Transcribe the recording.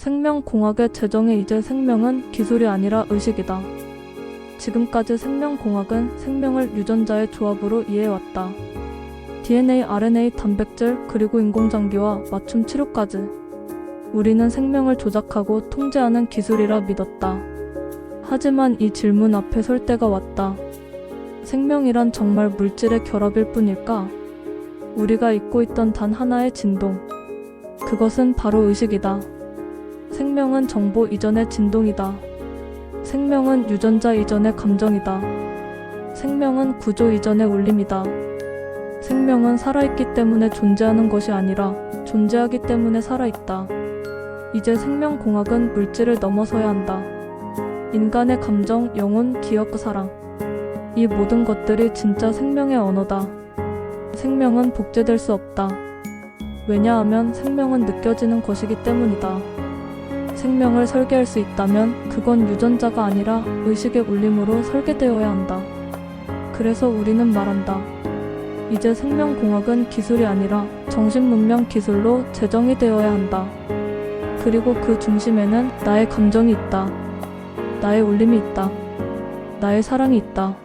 생명공학의 재정의 이제 생명은 기술이 아니라 의식이다. 지금까지 생명공학은 생명을 유전자의 조합으로 이해해왔다. DNA, RNA, 단백질, 그리고 인공장기와 맞춤 치료까지. 우리는 생명을 조작하고 통제하는 기술이라 믿었다. 하지만 이 질문 앞에 설 때가 왔다. 생명이란 정말 물질의 결합일 뿐일까? 우리가 잊고 있던 단 하나의 진동. 그것은 바로 의식이다. 생명은 정보 이전의 진동이다. 생명은 유전자 이전의 감정이다. 생명은 구조 이전의 울림이다. 생명은 살아있기 때문에 존재하는 것이 아니라 존재하기 때문에 살아있다. 이제 생명공학은 물질을 넘어서야 한다. 인간의 감정, 영혼, 기억, 사랑. 이 모든 것들이 진짜 생명의 언어다. 생명은 복제될 수 없다. 왜냐하면 생명은 느껴지는 것이기 때문이다. 생명을 설계할 수 있다면 그건 유전자가 아니라 의식의 울림으로 설계되어야 한다. 그래서 우리는 말한다. 이제 생명공학은 기술이 아니라 정신문명 기술로 재정이 되어야 한다. 그리고 그 중심에는 나의 감정이 있다. 나의 울림이 있다. 나의 사랑이 있다.